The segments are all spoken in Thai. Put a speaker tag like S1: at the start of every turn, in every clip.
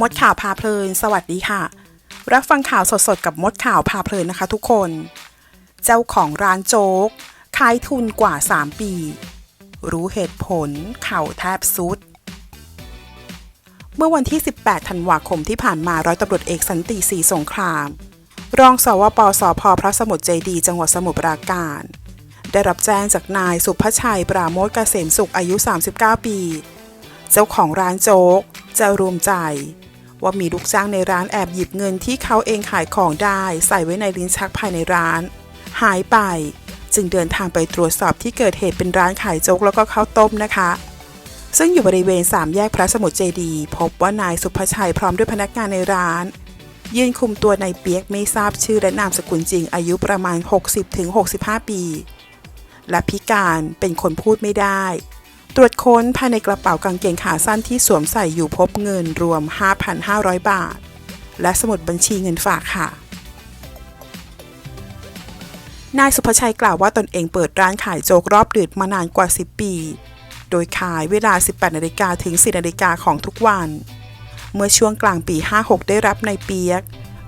S1: มดข่าวพาเพลิน สวัสดีค่ะ รับฟังข่าวสดๆ กับมดข่าวพาเพลินนะคะทุกคน เจ้าของร้านโจ๊กขายทุนกว่า 3 ปี รู้เหตุผลเข่าแทบสุด เมื่อวันที่ 18 ธันวาคมที่ผ่านมาร้อยตำรวจเอกสันติศรีสงคราม รองสวปสพพระสมุทรเจดี จังหวัดสมุทรปราการ ได้รับแจ้งจากนายสุภชัยปราโมทเกษมสุขอายุ 39 ปี เจ้าของร้านโจ๊กจะรวมใจ ว่ามีลูกจ้างในร้านแอบหยิบเงินที่เขาเองขายของได้ใส่ไว้ในลิ้นชักภายในร้าน หายไป จึงเดินทางไปตรวจสอบที่เกิดเหตุเป็นร้านขายโจ๊กแล้วก็ข้าวต้มนะคะ ซึ่งอยู่บริเวณสามแยกพระสมุทรเจดีพบว่านายสุภชัยพร้อมด้วยพนักงานในร้านยืนคุมตัวนายเปียกไม่ทราบชื่อและนามสกุลจริงอายุประมาณ 60-65 ปี และพิการเป็นคนพูดไม่ได้ ตรวจค้นภายในกระเป๋ากางเกงขาสั้นที่สวมใส่อยู่พบเงินรวม 5,500 บาท และสมุดบัญชีเงินฝากค่ะ นายสุภชัยกล่าวว่าตนเองเปิดร้านขายโจ๊กรอบดึกมานานกว่า 10 ปี โดยขายเวลา 18นาฬิกาถึง 4นาฬิกาของทุกวัน เมื่อช่วงกลางปี 56 ได้รับนายเปียก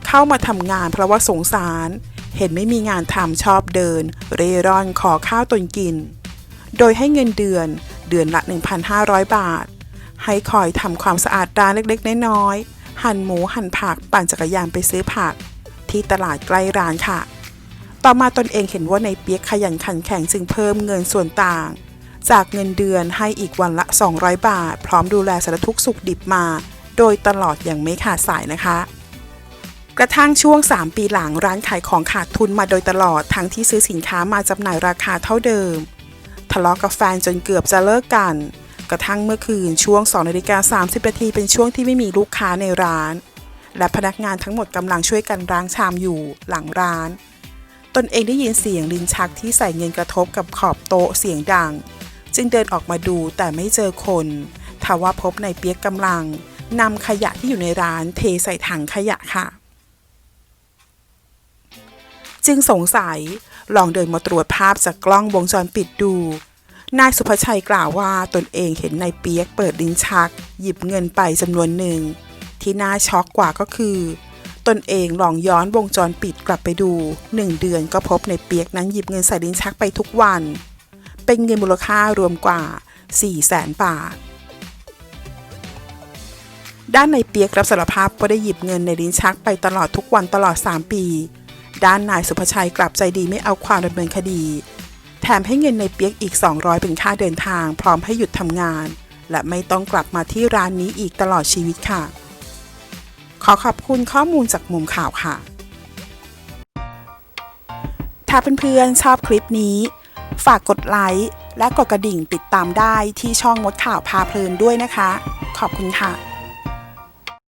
S1: เข้ามาทำงานเพราะว่าสงสาร เห็นไม่มีงานทำชอบเดิน เร่ร่อนขอข้าวตนกิน โดยให้เงินเดือน เดือนละ 1,500 บาท ให้คอยทำความสะอาดร้านเล็กๆ น้อยๆ หั่นหมูหั่นผักปั่นจักรยานไปซื้อผัก ที่ตลาดใกล้ร้านค่ะ ต่อมาตนเองเห็นว่าในเปียกขยันขันแข็งจึงเพิ่มเงินส่วนต่าง จากเงินเดือนให้อีกวันละ 200 บาท พร้อมดูแลสารทุกสุขดิบมา โดยตลอดอย่างไม่ขาดสายนะคะกระทั่งช่วง 3 ปีหลังร้านขายของขาดทุนมาโดยตลอดทั้งที่ซื้อสินค้ามาจำหน่ายราคาเท่าเดิมะเลาะกับแฟนจนเกือบจะเลิกกัน กระทั่งเมื่อคืนช่วง2นาฬิกา30นาทีเป็นช่วงที่ไม่มีลูกค้าในร้าน และพนักงานทั้งหมดกำลังช่วยกันล้างชามอยู่หลังร้าน ตนเองได้ยินเสียงลิ้นชักที่ใส่เงินกระทบกับขอบโต๊ะเสียงดัง จึงเดินออกมาดูแต่ไม่เจอคนทว่าพบในเปียกกำลังนำขยะที่อยู่ในร้านเทใส่ถังขยะค่ะ จึงสงสัยลองเดินมาตรวจภาพจากกล้องวงจรปิดดู นายสุภชัยกล่าวว่าตนเองเห็นนายเปียกเปิดลิ้นชัก หยิบเงินไปจำนวนหนึ่ง ที่น่าช็อกกว่าก็คือ ตนเองลองย้อนวงจรปิดกลับไปดูหนึ่งเดือนก็พบในเปียกนั้นหยิบเงินใส่ลิ้นชักไปทุกวัน เป็นเงินมูลค่ารวมกว่า 4 0 0แสนบาทด้านในเปียกรับสารภาพว่าได้หยิบเงินในลิ้นชักไปตลอดทุกวันตลอด 3 ปี ด้านนายสุภชัยกลับใจดีไม่เอาความดำเนินคดี แถมให้เงินในเปียกอีก 200 เป็นค่าเดินทาง พร้อมให้หยุดทำงาน และไม่ต้องกลับมาที่ร้านนี้อีกตลอดชีวิตค่ะ ขอขอบคุณข้อมูลจากมุมข่าวค่ะ ถ้าเพื่อนๆชอบคลิปนี้ ฝากกดไลค์และกดกระดิ่งติดตามได้ที่ช่องมดข่าวพาเพลินด้วยนะคะ ขอบคุณค่ะ